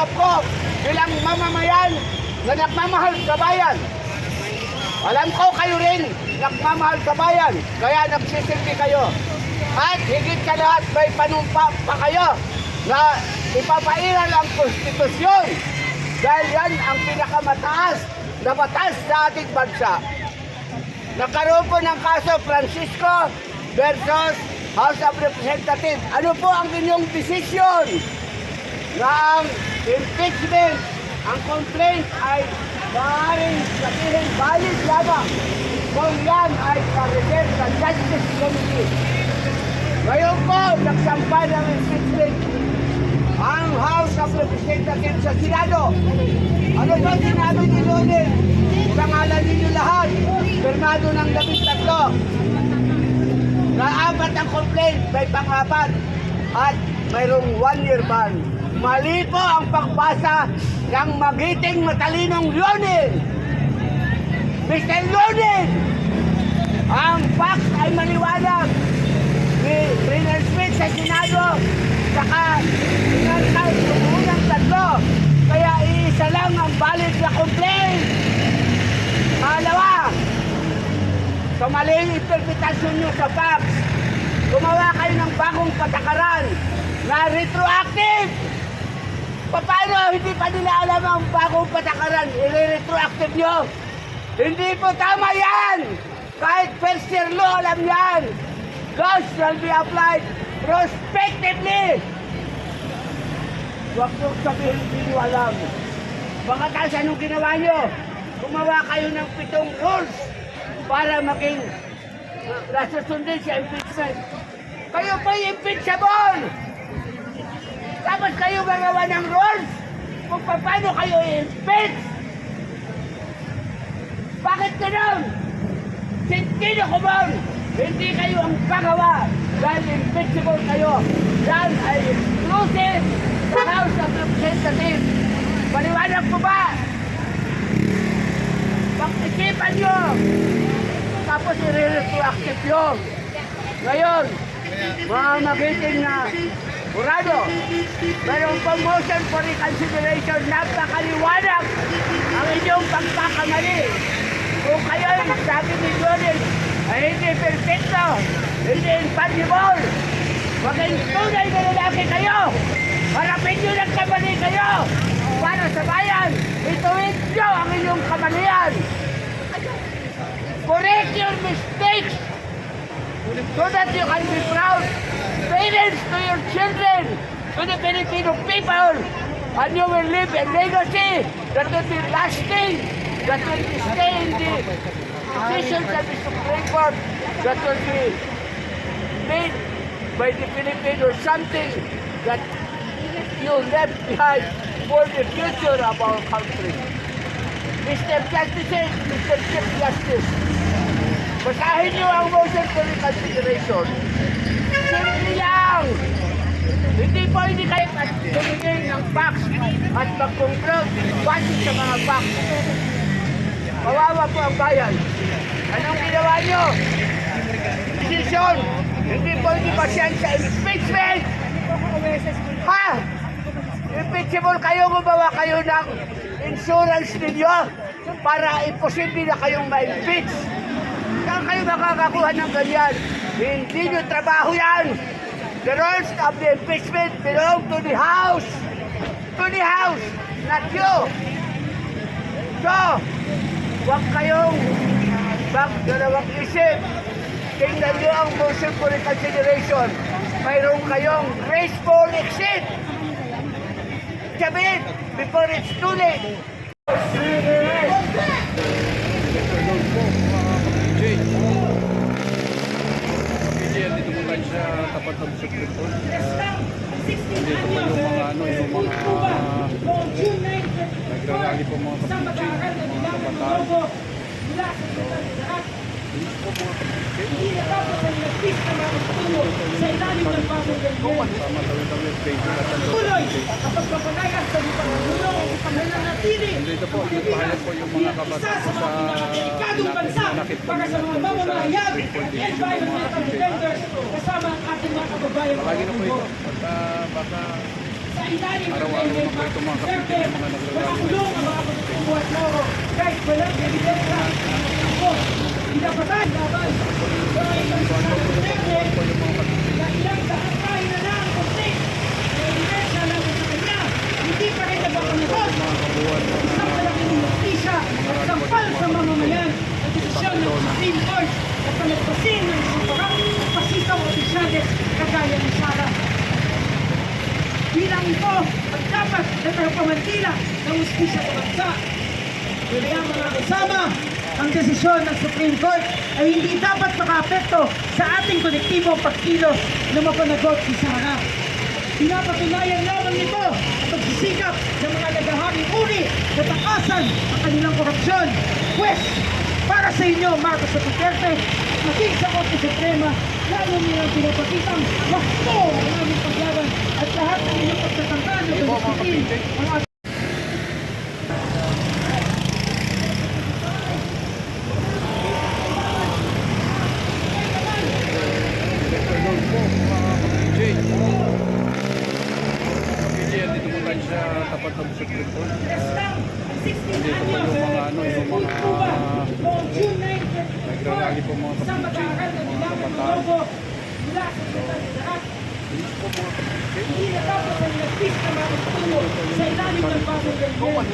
pangarap ko bilang mamamayan na nagmamahal sa bayan. Alam ko kayo rin nagmamahal sa bayan, kaya nagsisilbi kayo. At higit sa lahat may panumpa pa kayo na ipapairal ang konstitusyon dahil yan ang pinakamataas na batas sa ating bansa. Nagkaroon po ng kaso Francisco versus House of Representatives. Ano po ang inyong desisyon? Na ang impeachment, ang complaint ay maaaring sabihin valid lamang kung yan ay pa-refer sa Justice Committee. Ngayon po, nagsampa ng impeachment ang House of Representatives sa Senado. Ano ba sinabi ni Lonin? Pangalan ninyo lahat. Firmado ng labing tatlo. Na apat ang complaint, may pangapat. At mayroong one year ban. Mali po ang pagbasa ng magiting matalinong Lonin. Mr. Lonin! Ang facts ay maliwanag ni Brenner Smith sa Senado saka inalkal yung unang tatlo kaya iisa lang ang valid na complaint Pangalawa, sa maling interpretasyon nyo sa facts, gumawa kayo ng bagong patakaran na retroactive. Paano hindi pa nila alam ang bagong patakaran, i-retroactive nyo? Hindi po tama yan! Kahit first year law, alam yan! Laws shall be applied prospectively! Huwag mo sabihin hindi nyo alam. Pagkatapos anong ginawa nyo? Gumawa kayo ng pitong rules para maging uh, nasusundin sa impeachment. Kayo pa impeachable! Tapos kayo gagawa ng rules kung paano kayo i-impeach! Bakit ganun? Sentido commun! Hindi kayo ang pagawa dahil impeachable kayo. Yan ay exclusive sa House of Representatives. Paliwanag ko ba? Pag-isipan nyo! Tapos i-retroactive nyo. Ngayon, mga magiting na Burado, mayroong pang motion for reconsideration, napakaliwanag ang inyong pagkakamali. Kung kayo sabi ni Jordan ay hindi perfecto, hindi infallible, maging tunay na lalaki kayo, harapin nyo ng kamali kayo, para sa bayan, ituwid nyo ang inyong kamalian. Correct your mistakes so that you can be proud parents to your children, to the Filipino people, and you will leave a legacy that will be lasting, that will be stay in the decisions of the Supreme Court, that will be made by the Filipinos something that you left behind for the future of our country. Mr. Justice, Mr. Chief Justice, basahin niyo ang motion for reconsideration. Simple lang! Hindi po hindi kayo tumingin ng facts at mag-conclude base sa mga facts. Kawawa po ang bayan. Anong ginawa niyo? Decision! Hindi po hindi pasyan sa impeachment! Ha? Impeachable kayo, gumawa kayo ng insurance ninyo para imposible na kayong ma-impeach. Saan kayo makakakuha ng ganyan? Hindi nyo trabaho yan. The rules of the impeachment belong to the House. To the House, not you. So, huwag kayong magdalawang isip. Tingnan nyo ang motion for reconsideration. Mayroon kayong graceful exit. Sabihin, before it's too late. Kapilian dito po tayo Supreme Court. Ah, dito po yung mga ano, yung mga nagrarally po mga kapitid, mga kabataan. Sama tawid-tawid, pager at ano. Tuloy ang pagpapagayas sa upang nananatili Dito po, yung pahayag po yung mga isa kabataan sa sa mga pinakadelikadong bansa para sa mga sa ng mga environmental defenders, kasama ang ating mga kababayan. Na ah, baka Sa ilalim ng na ng mga nagrarally. nakakulong ang mga pagkukuha at loro. Kahit walang ebidensya. Bilang ito ang dapat na tagapamantila ng ustisya sa bansa. Kaya mga kasama, ang desisyon ng Supreme Court ay hindi dapat makaapekto sa ating kolektibong pagkilos na mapanagot si Sara. Pinapatunayan lamang nito ang pagsisikap ng mga naghaharing uri na takasan ang kanilang korupsyon. Pwes, para sa inyo, Marcos at Duterte, maging sa Korte Suprema, lalo nilang pinapakitang wasto ang aming paglaban at lahat ng inyong pagtatangka na pagsikin ang ating Hello po, mga kapitid. Kapitid, dito po tayo sa tapat ng Supreme Court. Ah, Nandito po yung mga ano, yung mga Noong June 9, nagrarally po mga kapitid, mga kabataan. kapitid. Hindi natapos ang nagpis na makatulog sa ilalim ng bagong ganyan.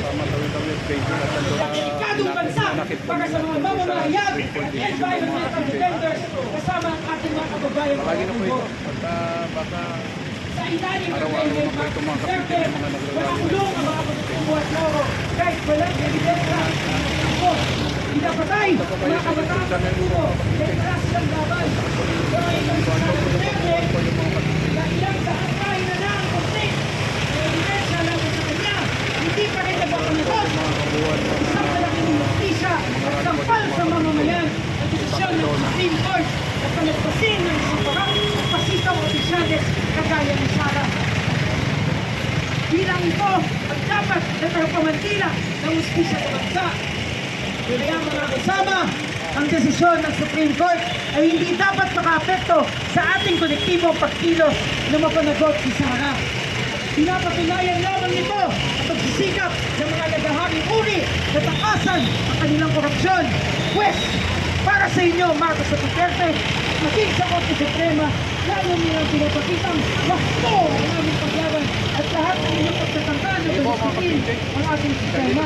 Sa delikadong bansa para sa mga mamamayan at environmental defenders kasama ang ating mga kababayan Lagi na po ito. Ah, baka Sa ilalim ng ito, mga kapitid, mga nagrarally. nakakulong ang mga pagkukuha at loro kahit walang ebidensya. Ang mga kabataan sa Pilipino. May klaseng laban. Pero itong sa Duterte, na ilang daan tayo na lang ang konflik. May ebidensya namin sa kanya. Hindi pa rin nagpapanatod. Isang malaking justisya at sampal sa mamamayan ang desisyon ng Supreme Court at palagpasin ng isang parang pasitaw opisyales kagaya ni Sara. Bilang ito ang dapat na tagapamantila ng ustisya sa bansa. Kaya mga kasama, ang desisyon ng Supreme Court ay hindi dapat makaapekto sa ating kolektibong pagkilos na mapanagot si Sara. Pinapatunayan lamang nito ang pagsisikap ng mga naghaharing uri na takasan ang kanilang korupsyon. Pwes, para sa inyo, Marcos at Duterte, maging sa Korte Suprema, lalo nilang pinapakitang wasto ang aming paglaban at lahat ng inyong pagtatangka na kapitid. ang ating sistema.